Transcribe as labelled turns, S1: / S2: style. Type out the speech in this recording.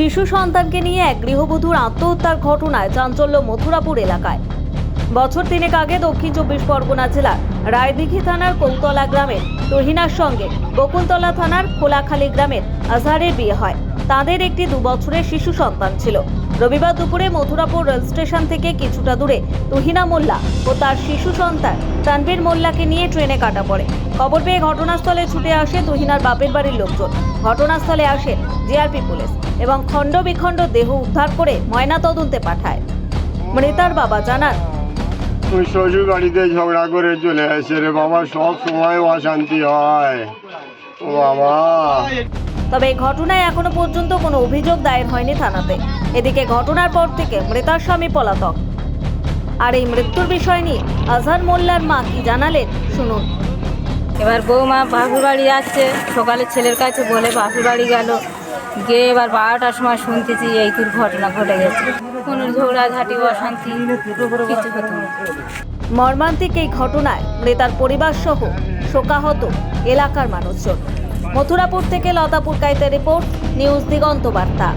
S1: শিশু সন্তানকে নিয়ে এক গৃহবধূর আত্মহত্যার ঘটনায় চাঞ্চল্য মথুরাপুর এলাকায়। বছর তিনেক আগে দক্ষিণ চব্বিশ পরগনা জেলার রায়দিঘি থানার কৌতলা গ্রামের তহিনার সঙ্গে বকুলতলা থানার খোলাখালী গ্রামের আজহারের বিয়ে হয়। তাদের একটি দু বছরের শিশু সন্তান ছিল। রবিবার দুপুরে মথুরাপুর রেল স্টেশন থেকে কিছুটা দূরে তুহিনা মোল্লা ও তার শিশু সন্তান তানবীর মোল্লাকে নিয়ে ট্রেনে কাটা পড়ে। খবর পেয়ে ঘটনাস্থলে ছুটে আসে তুহিনার বাপের বাড়ির লোকজন। ঘটনাস্থলে আসে জিআরপি পুলিশ এবং খণ্ড বিখণ্ড দেহ উদ্ধার করে ময়না তদন্তে পাঠায়। মৃতার বাবা জানান
S2: শ্বশুর বাড়িতে ঝগড়া করে চলে আসে রে বাবা সব সময় অশান্তি হয়। ও বাবা।
S1: তবে এই ঘটনায় এখনও পর্যন্ত কোনো অভিযোগ দায়ের হয়নি থানাতে। এদিকে ঘটনার পর থেকে মৃতার স্বামী পলাতক। আর এই মৃত্যুর বিষয় নিয়ে আজহার মোল্লার মা কি জানালেন শুনুন।
S3: এবার বৌমা বাপুর বাড়ি যাচ্ছে সকালে ছেলের কাছে বলে বাপুর বাড়ি গেল। গিয়ে এবার বারোটার সময় শুনতেছি এই দুর্ঘটনা ঘটে গেছে। কোনো ঝগড়াঝাটি অশান্তি কিছু হতো
S1: মর্মান্তিক এই ঘটনায় মৃতার পরিবার সহ শোকাহত এলাকার মানুষজন। মথুরাপুর থেকে লতাপুর কাইতে রিপোর্ট নিউজ দিগন্ত বার্তা।